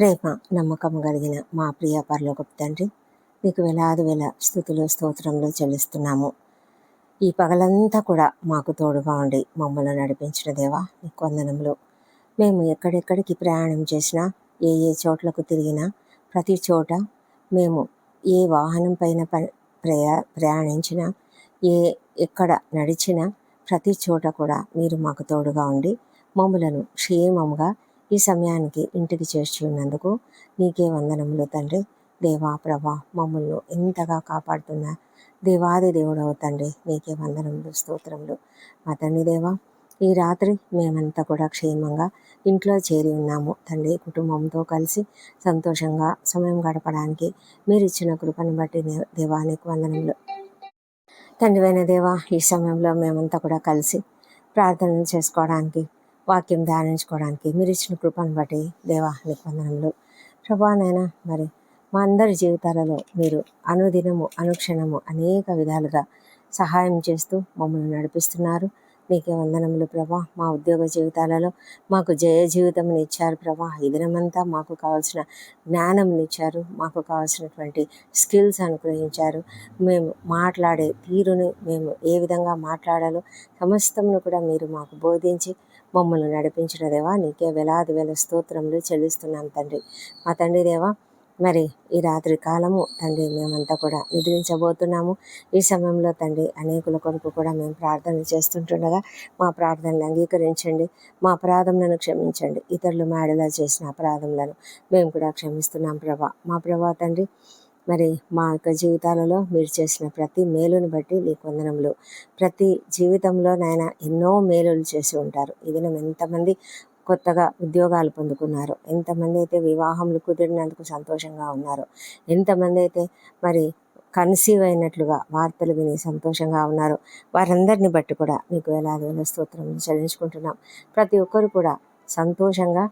ప్రేమ నమ్మకం కలిగిన మా ప్రియ పరలోకపు తండ్రి మీకు వేలాది వేల స్థుతులు స్తోత్రములు చెల్లిస్తున్నాము. ఈ పగలంతా కూడా మాకు తోడుగా ఉండి మమ్మల్ని నడిపించిన దేవా నీకు వందనములు మేము ఎక్కడెక్కడికి ప్రయాణం చేసినా ఏ ఏ చోట్లకు తిరిగినా ప్రతి చోట మేము ఏ వాహనం పైన ప్రయా ప్రయాణించినా ఏ ఎక్కడ నడిచినా ప్రతి చోట కూడా మీరు మాకు తోడుగా ఉండి మమ్మలను క్షేమంగా ఈ సమయానికి ఇంటికి చేర్చి ఉన్నందుకు నీకే వందనములు తండ్రి. దేవా ప్రభా మమ్మల్ని ఎంతగా కాపాడుతున్న దేవాది దేవుడవు తండ్రి నీకే వందనములు స్తోత్రములు. మా తండ్రి దేవా ఈ రాత్రి మేమంతా కూడా క్షేమంగా ఇంట్లో చేరి ఉన్నాము తండ్రి. కుటుంబంతో కలిసి సంతోషంగా సమయం గడపడానికి మీరు ఇచ్చిన కృపను బట్టి దేవానికి వందనములు. తండ్రివైన దేవా ఈ సమయంలో మేమంతా కూడా కలిసి ప్రార్థనలు చేసుకోవడానికి వాక్యం ధ్యానించుకోవడానికి మీరు ఇచ్చిన కృపను బట్టి దేవా నీకు వందనములు. ప్రభా మరి మా అందరి జీవితాలలో మీరు అనుదినము అనుక్షణము అనేక విధాలుగా సహాయం చేస్తూ మమ్మల్ని నడిపిస్తున్నారు. నీకే వందనములు ప్రభా. మా ఉద్యోగ జీవితాలలో మాకు జయ జీవితం ఇచ్చారు ప్రభా. ఈ దినమంతా మాకు కావాల్సిన జ్ఞానం ఇచ్చారు. మాకు కావాల్సినటువంటి స్కిల్స్ అనుగ్రహించారు. మేము మాట్లాడే తీరుని మేము ఏ విధంగా మాట్లాడాలో సమస్తమును కూడా మీరు మాకు బోధించి మమ్మల్ని నడిపించిన దేవా నీకే వేలాది వేల స్తోత్రములు చెల్లిస్తున్నాం తండ్రి. మా తండ్రి దేవా మరి ఈ రాత్రి కాలము తండ్రి మేమంతా కూడా నిద్రించబోతున్నాము. ఈ సమయంలో తండ్రి అనేకుల కొరకు కూడా మేము ప్రార్థన చేస్తుంటుండగా మా ప్రార్థనలు అంగీకరించండి. మా అపరాధములను క్షమించండి. ఇతరులు మేడలా చేసిన అపరాధములను మేము కూడా క్షమిస్తున్నాం ప్రభా. మా ప్రభా తండ్రి మరి మా యొక్క జీవితాలలో మీరు చేసిన ప్రతి మేలుని బట్టి నీ వందనములు. ప్రతి జీవితంలో నాయన ఎన్నో మేలులు చేసి ఉంటారు. ఈ దినం ఎంతమంది కొత్తగా ఉద్యోగాలు పొందుకున్నారు ఎంతమంది అయితే వివాహంలో కుదిరినందుకు సంతోషంగా ఉన్నారు ఎంతమంది అయితే మరి కన్సీవ్ అయినట్లుగా వార్తలు విని సంతోషంగా ఉన్నారు వారందరిని బట్టి కూడా నీకు వేలాది వేల స్తోత్రం చెల్లించుకుంటున్నాం. ప్రతి ఒక్కరు కూడా సంతోషంగా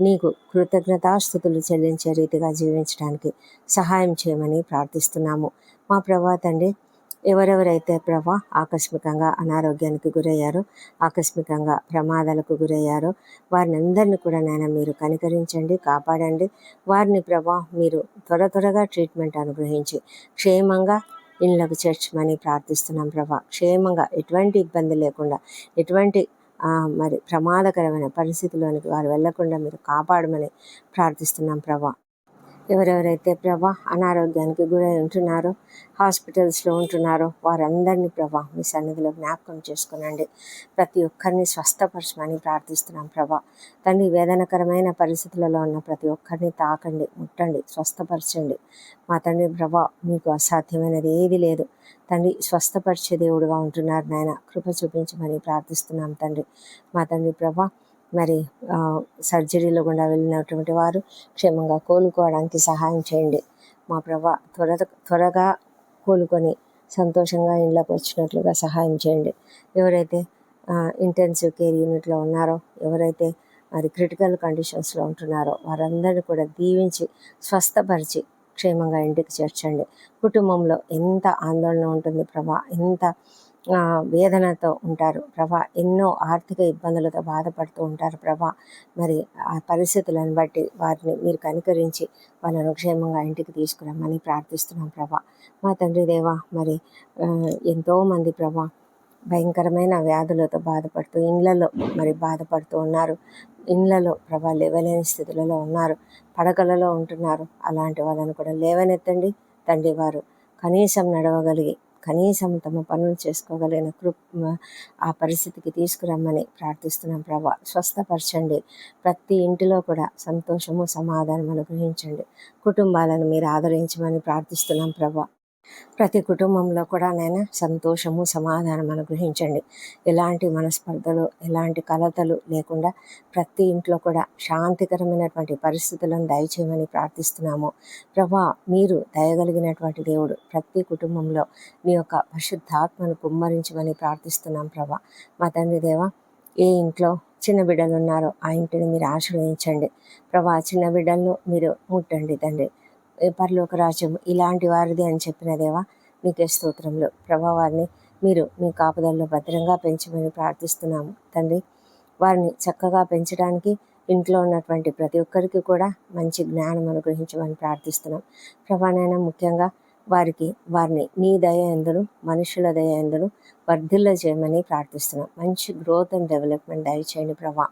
నీకు కృతజ్ఞతాస్థుతులు చెల్లించే రీతిగా జీవించడానికి సహాయం చేయమని ప్రార్థిస్తున్నాము. మా ప్రభా తండ్రి ఎవరెవరైతే ప్రభా ఆకస్మికంగా అనారోగ్యానికి గురయ్యారో ఆకస్మికంగా ప్రమాదాలకు గురయ్యారో వారిని అందరినీ కూడా నాయన మీరు కనికరించండి కాపాడండి. వారిని ప్రభా మీరు త్వర త్వరగా ట్రీట్మెంట్ అనుగ్రహించి క్షేమంగా ఇళ్ళకు చేర్చమని ప్రార్థిస్తున్నాం ప్రభా. క్షేమంగా ఎటువంటి ఇబ్బంది లేకుండా ఎటువంటి మరి ప్రమాదకరమైన పరిస్థితిలోనికి వారు వెళ్ళకుండా మీరు కాపాడమని ప్రార్థిస్తున్నాం ప్రభా. ఎవరెవరైతే ప్రభా అనారోగ్యానికి గురై ఉంటున్నారో హాస్పిటల్స్లో ఉంటున్నారో వారందరినీ ప్రభా మీ సన్నిధిలో జ్ఞాపకం చేసుకునండి. ప్రతి ఒక్కరిని స్వస్థపరచమని ప్రార్థిస్తున్నాం ప్రభా. తండ్రి వేదనకరమైన పరిస్థితులలో ఉన్న ప్రతి ఒక్కరిని తాకండి ముట్టండి స్వస్థపరచండి. మా తండ్రి ప్రభా మీకు అసాధ్యమైనది ఏది లేదు. తండ్రి స్వస్థపరిచే దేవుడుగా ఉంటున్నారు నాయన. కృప చూపించమని ప్రార్థిస్తున్నాం తండ్రి. మా తండ్రి ప్రభా మరి సర్జరీలో గుండా వెళ్ళినటువంటి వారు క్షేమంగా కోలుకోవడానికి సహాయం చేయండి. మా ప్రభా త్వర త్వరగా కోలుకొని సంతోషంగా ఇంట్లోకి వచ్చినట్లుగా సహాయం చేయండి. ఎవరైతే ఇంటెన్సివ్ కేర్ యూనిట్లో ఉన్నారో ఎవరైతే మరి క్రిటికల్ కండిషన్స్లో ఉంటున్నారో వారందరినీ కూడా దీవించి స్వస్థపరిచి క్షేమంగా ఇంటికి చేర్చండి. కుటుంబంలో ఎంత ఆందోళన ఉంటుంది ప్రభా ఎంత వేదనతో ఉంటారు. ప్రభా ఎన్నో ఆర్థిక ఇబ్బందులతో బాధపడుతూ ఉంటారు ప్రభా. మరి ఆ పరిస్థితులను బట్టి వారిని మీరు కనికరించి వాళ్ళను క్షేమంగా ఇంటికి తీసుకురమ్మని ప్రార్థిస్తున్నాం ప్రభా. మా తండ్రి దేవా మరి ఎంతోమంది ప్రభా భయంకరమైన వ్యాధులతో బాధపడుతూ ఇండ్లలో మరి బాధపడుతూ ఉన్నారు. ఇండ్లలో ప్రభా లేవలేని స్థితులలో ఉన్నారు. పడకలలో ఉంటున్నారు. అలాంటి వాళ్ళని కూడా లేవనెత్తండి. తండ్రి వారు కనీసం నడవగలిగి కనీసం తమ పనులు చేసుకోగలిగిన కృ ఆ పరిస్థితికి తీసుకురమ్మని ప్రార్థిస్తున్నాం ప్రభా. స్వస్థపరచండి. ప్రతి ఇంటిలో కూడా సంతోషము సమాధానం అనుగ్రహించండి. కుటుంబాలను మీరు ఆదరించమని ప్రార్థిస్తున్నాం ప్రభా. ప్రతి కుటుంబంలో కూడా నేను సంతోషము సమాధానం అనుగ్రహించండి. ఎలాంటి మనస్పర్ధలు ఎలాంటి కలతలు లేకుండా ప్రతి ఇంట్లో కూడా శాంతికరమైనటువంటి పరిస్థితులను దయచేయమని ప్రార్థిస్తున్నాము. ప్రభా మీరు దయగలిగినటువంటి దేవుడు ప్రతి కుటుంబంలో మీ యొక్క పరిశుద్ధాత్మను కుమ్మరించమని ప్రార్థిస్తున్నాం ప్రభా. మా తండ్రి దేవా ఏ ఇంట్లో చిన్న బిడ్డలు ఉన్నారో ఆ ఇంటిని మీరు ఆశీర్వదించండి. ప్రభా చిన్న బిడ్డలను మీరు ముట్టండి తండ్రి. పరలోక రాజ్యం ఇలాంటి వారిది అని చెప్పిన దేవా నీకే స్తోత్రంలో ప్రభా వారిని మీరు మీ కాపుదల్లో భద్రంగా పెంచమని ప్రార్థిస్తున్నాము. తండ్రి వారిని చక్కగా పెంచడానికి ఇంట్లో ఉన్నటువంటి ప్రతి ఒక్కరికి కూడా మంచి జ్ఞానం అనుగ్రహించమని ప్రార్థిస్తున్నాం. ప్రభానైనా ముఖ్యంగా వారికి వారిని నీ దయ ఎందును మనుషుల దయ ఎందును వర్ధిల్ల చేయమని ప్రార్థిస్తున్నాం. మంచి గ్రోత్ అండ్ డెవలప్మెంట్ దయచేయండి ప్రభా.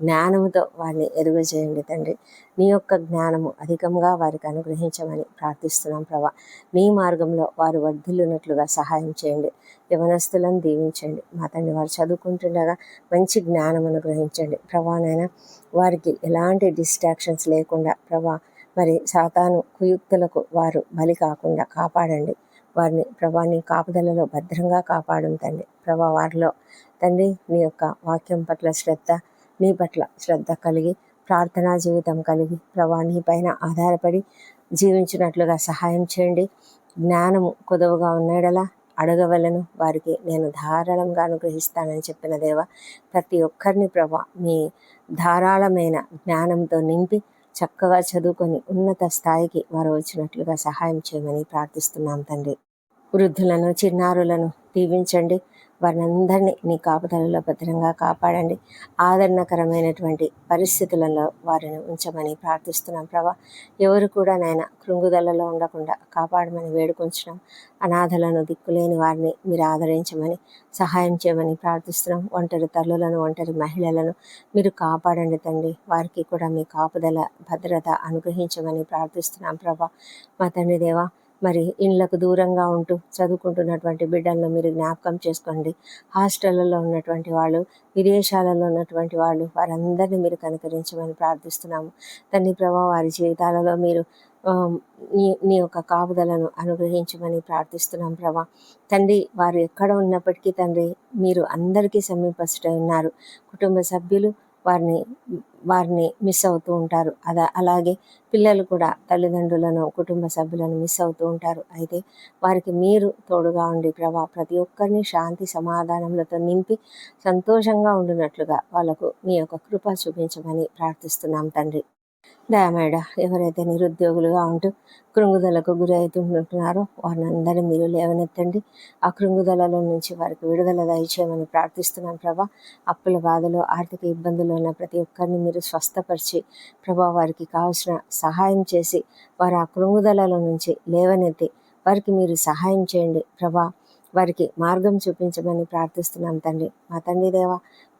జ్ఞానముతో వారిని ఎదుగజేయండి తండ్రి. నీ యొక్క జ్ఞానము అధికంగా వారికి అనుగ్రహించమని ప్రార్థిస్తున్నాం ప్రభా. నీ మార్గంలో వారు వర్ధిల్లునట్లుగా సహాయం చేయండి. యవనస్తులను దీవించండి. మా తండ్రి వారు చదువుకుంటుండగా మంచి జ్ఞానం అనుగ్రహించండి ప్రభానైనా వారికి ఎలాంటి డిస్ట్రాక్షన్స్ లేకుండా ప్రభా మరి సాతాను కుయుక్తులకు వారు బలి కాకుండా కాపాడండి. వారిని ప్రభా నీ కాపుదలలో భద్రంగా కాపాడం తండ్రి. ప్రభా వారిలో తండ్రి నీ యొక్క వాక్యం పట్ల శ్రద్ధ నీ పట్ల శ్రద్ధ కలిగి ప్రార్థనా జీవితం కలిగి ప్రభా నీ పైన ఆధారపడి జీవించినట్లుగా సహాయం చేయండి. జ్ఞానము కొదవగా ఉన్నాడలా అడగవలను. వారికి నేను ధారాళంగా అనుగ్రహిస్తానని చెప్పిన దేవ ప్రతి ఒక్కరిని ప్రభా మీ ధారాళమైన జ్ఞానంతో నింపి చక్కగా చదువుకొని ఉన్నత స్థాయికి వారు వచ్చినట్లుగా సహాయం చేయమని ప్రార్థిస్తున్నాం తండ్రి. వృద్ధులను చిన్నారులను దీవించండి. వారిని నీ కాపుదలలో భద్రంగా కాపాడండి. ఆదరణకరమైనటువంటి పరిస్థితులలో వారిని ఉంచమని ప్రార్థిస్తున్నాం ప్రభా. ఎవరు కూడా నాయన కృంగుదలలో ఉండకుండా కాపాడమని వేడుకొంచడం అనాథలను దిక్కులేని వారిని మీరు ఆదరించమని సహాయం చేయమని ప్రార్థిస్తున్నాం. ఒంటరి తల్లులను ఒంటరి మహిళలను మీరు కాపాడండి తండ్రి. వారికి కూడా మీ కాపుదల భద్రత అనుగ్రహించమని ప్రార్థిస్తున్నాం ప్రభా. మా తండ్రి దేవా మరి ఇళ్ళకు దూరంగా ఉంటూ చదువుకుంటున్నటువంటి బిడ్డలను మీరు జ్ఞాపకం చేసుకోండి. హాస్టళ్ళలో ఉన్నటువంటి వాళ్ళు విదేశాలలో ఉన్నటువంటి వాళ్ళు వారందరినీ మీరు కనుకరించమని ప్రార్థిస్తున్నాము. తండ్రి ప్రభావ వారి జీవితాలలో మీరు నీ నీ యొక్క కాపుదలను అనుగ్రహించమని ప్రార్థిస్తున్నాం ప్రభా. తండ్రి వారు ఎక్కడ ఉన్నప్పటికీ తండ్రి మీరు అందరికీ సమీపస్తుడై ఉన్నారు. కుటుంబ సభ్యులు వారిని వారిని మిస్ అవుతూ ఉంటారు. అదా అలాగే పిల్లలు కూడా తల్లిదండ్రులను కుటుంబ సభ్యులను మిస్ అవుతూ ఉంటారు. అయితే వారికి మీరు తోడుగా ఉండి ప్రభా ప్రతి ఒక్కరిని శాంతి సమాధానములతో నింపి సంతోషంగా ఉండినట్లుగా వాళ్ళకు మీ యొక్క కృప చూపించమని ప్రార్థిస్తున్నాం తండ్రి. దయమేడ ఎవరైతే నిరుద్యోగులుగా ఉంటూ కృంగుదలకు గురి అవుతుంటున్నారో వారిని అందరూ మీరు లేవనెత్తండి. ఆ కృంగుదలలో నుంచి వారికి విడుదల దయచేయమని ప్రార్థిస్తున్నాం ప్రభా. అప్పుల బాధలు ఆర్థిక ఇబ్బందులు ఉన్న ప్రతి ఒక్కరిని మీరు స్వస్థపరిచి ప్రభా వారికి కావాల్సిన సహాయం చేసి వారు ఆ కృంగుదలలో నుంచి లేవనెత్తి వారికి మీరు సహాయం చేయండి. ప్రభా వారికి మార్గం చూపించమని ప్రార్థిస్తున్నాం తండ్రి. మా తండ్రి దేవ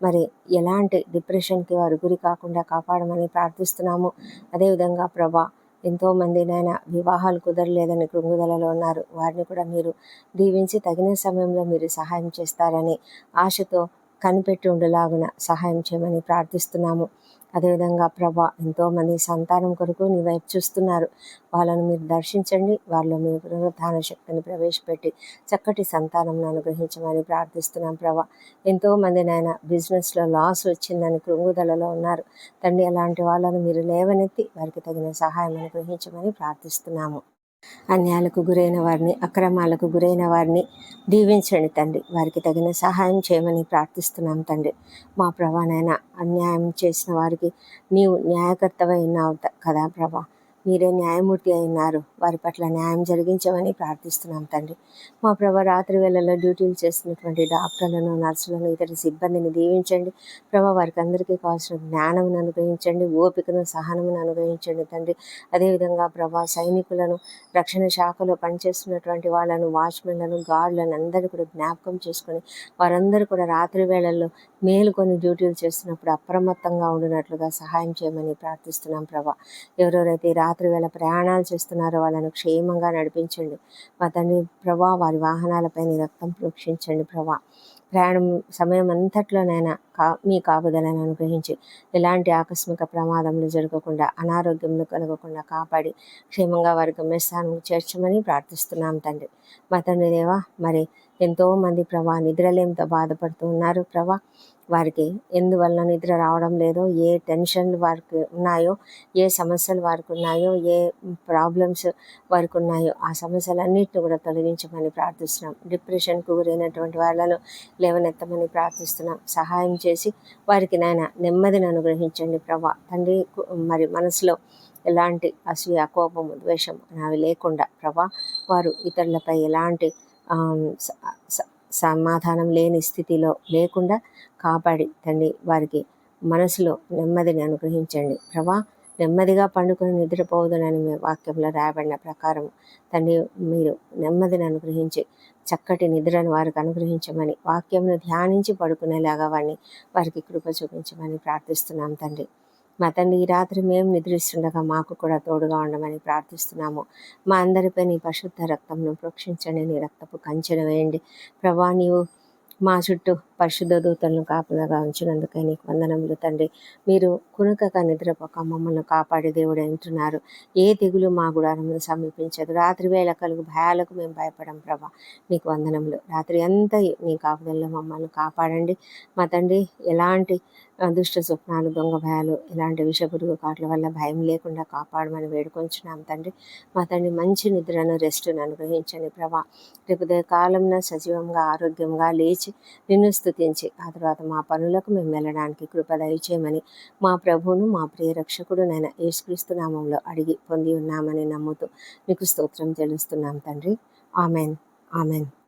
మరి ఎలాంటి డిప్రెషన్కి వారు గురి కాకుండా కాపాడమని ప్రార్థిస్తున్నాము. అదేవిధంగా ప్రభా ఎంతోమంది నాయన వివాహాలు కుదరలేదని కృంగుదలలో ఉన్నారు. వారిని కూడా మీరు దీవించి తగిన సమయంలో మీరు సహాయం చేస్తారని ఆశతో కనిపెట్టి ఉండేలాగున సహాయం చేయమని ప్రార్థిస్తున్నాము. అదేవిధంగా ప్రభా ఎంతోమంది సంతానం కొరకు నీ వైపు చూస్తున్నారు. వాళ్ళను మీరు దర్శించండి. వాళ్ళు మీ పునరుద్ధాన శక్తిని ప్రవేశపెట్టి చక్కటి సంతానం అనుగ్రహించమని ప్రార్థిస్తున్నాం ప్రభా. ఎంతోమంది నాయన బిజినెస్లో లాస్ వచ్చిందని కృంగుదలలో ఉన్నారు. తండ్రి అలాంటి వాళ్ళను మీరు లేవనెత్తి వారికి తగిన సహాయం అనుగ్రహించమని ప్రార్థిస్తున్నాము. అన్యాలకు గురైన వారిని అక్రమాలకు గురైన వారిని దీవించండి తండ్రి. వారికి తగిన సహాయం చేయమని ప్రార్థిస్తున్నాం తండ్రి. మా ప్రభానైనా అన్యాయం చేసిన వారికి నీవు న్యాయకర్తవై ఉన్నావు కదా ప్రభా. మీరే న్యాయమూర్తి అయినారు. వారి పట్ల న్యాయం జరిగించమని ప్రార్థిస్తున్నాం తండ్రి. మా ప్రభా రాత్రి వేళల్లో డ్యూటీలు చేస్తున్నటువంటి డాక్టర్లను నర్సులను ఇతర సిబ్బందిని దీవించండి. ప్రభా వారికి అందరికీ కావాల్సిన జ్ఞానం అనుగ్రహించండి. ఓపికను సహనమును అనుగ్రహించండి తండ్రి. అదేవిధంగా ప్రభా సైనికులను రక్షణ శాఖలో పనిచేస్తున్నటువంటి వాళ్ళను వాచ్మెన్లను గార్డులను అందరూ కూడా జ్ఞాపకం చేసుకొని వారందరూ కూడా రాత్రి వేళల్లో మేలుకొని డ్యూటీలు చేస్తున్నప్పుడు అప్రమత్తంగా ఉండినట్లుగా సహాయం చేయమని ప్రార్థిస్తున్నాం ప్రభా. ఎవరెవరైతే రాత్రి వేళ ప్రయాణాలు చేస్తున్నారో. వాళ్ళను క్షేమంగా నడిపించండి. మా తండ్రి ప్రభా వారి వాహనాలపై రక్తం ప్రోక్షించండి ప్రభా. ప్రయాణం సమయం అంతట్లోనైనా కా మీ కాపుదలను అనుగ్రహించి ఎలాంటి ఆకస్మిక ప్రమాదములు జరగకుండా అనారోగ్యములు కలగకుండా కాపాడి క్షేమంగా వారి గమ్యస్థానం చేర్చమని ప్రార్థిస్తున్నాం తండ్రి. మా తండ్రి దేవా మరి ఎంతోమంది ప్రభా నిద్రలేమితో బాధపడుతూ ఉన్నారు ప్రభా. వారికి ఎందువల్ల నిద్ర రావడం లేదో ఏ టెన్షన్లు వారికి ఉన్నాయో ఏ సమస్యలు వారికి ఉన్నాయో ఏ ప్రాబ్లమ్స్ వారికి ఉన్నాయో ఆ సమస్యలన్నింటిని కూడా తొలగించమని ప్రార్థిస్తున్నాం. డిప్రెషన్కు గురైనటువంటి వాళ్ళను లేవనెత్తమని ప్రార్థిస్తున్నాం. సహాయం చేసి వారికి నాయన నెమ్మదిని అనుగ్రహించండి ప్రభా. తండ్రి మరి మనసులో ఎలాంటి అసూయ కోపము ద్వేషం అవి లేకుండా ప్రభా వారు ఇతరులపై ఎలాంటి సమాధానం లేని స్థితిలో లేకుండా కాపాడి తండ్రి వారికి మనసులో నెమ్మదిని అనుగ్రహించండి ప్రభా. నెమ్మదిగా పండుకొని నిద్రపోవదనని మీ వాక్యంలో రాయబడిన ప్రకారం తండ్రి మీరు నెమ్మదిని అనుగ్రహించి చక్కటి నిద్రను వారికి అనుగ్రహించమని వాక్యంను ధ్యానించి పడుకునేలాగా వాడిని వారికి కృప చూపించమని ప్రార్థిస్తున్నాం తండ్రి. మా తండ్రి ఈ రాత్రి మేము నిద్రిస్తుండగా మాకు కూడా తోడుగా ఉండమని ప్రార్థిస్తున్నాము. మా అందరిపై నీ పరిశుద్ధ రక్తంను ప్రోక్షించండి నీ రక్తపు కంచెను వేయండి. ప్రభా నీవు మా చుట్టూ పరిశుద్ధ దూతలను కాపలాగా ఉంచినందుకే నీకు వందనములు తండ్రి. మీరు కునుకక నిద్రపోక మమ్మల్ని కాపాడే దేవుడు అంటున్నారు. ఏ తెగులు మా గుడారంలో సమీపించదు. రాత్రి వేళ కలుగు భయాలకు మేము భయపడం ప్రభా. నీకు వందనములు. రాత్రి అంతా నీ కాపుదల్లో మమ్మల్ని కాపాడండి. మా తండ్రి ఎలాంటి దుష్ట స్వప్నాలు దొంగ భయాలు ఇలాంటి విషపురుగు కాట్ల వల్ల భయం లేకుండా కాపాడమని వేడుకొంచున్నాం తండ్రి. మా తండ్రి మంచి నిద్రను రెస్ట్ను అనుగ్రహించండి ప్రభా. రేపు కాలంన సజీవంగా ఆరోగ్యంగా లేచి నిన్ను స్థుతించి ఆ తర్వాత మా పనులకు మేము వెళ్ళడానికి కృప దయచేయమని మా ప్రభువును మా ప్రియ రక్షకుడు నేను యేసుక్రీస్తు నామంలో అడిగి పొంది ఉన్నామని నమ్ముతూ మీకు స్తోత్రం తెలుస్తున్నాం తండ్రి. ఆమెన్. ఆమెన్.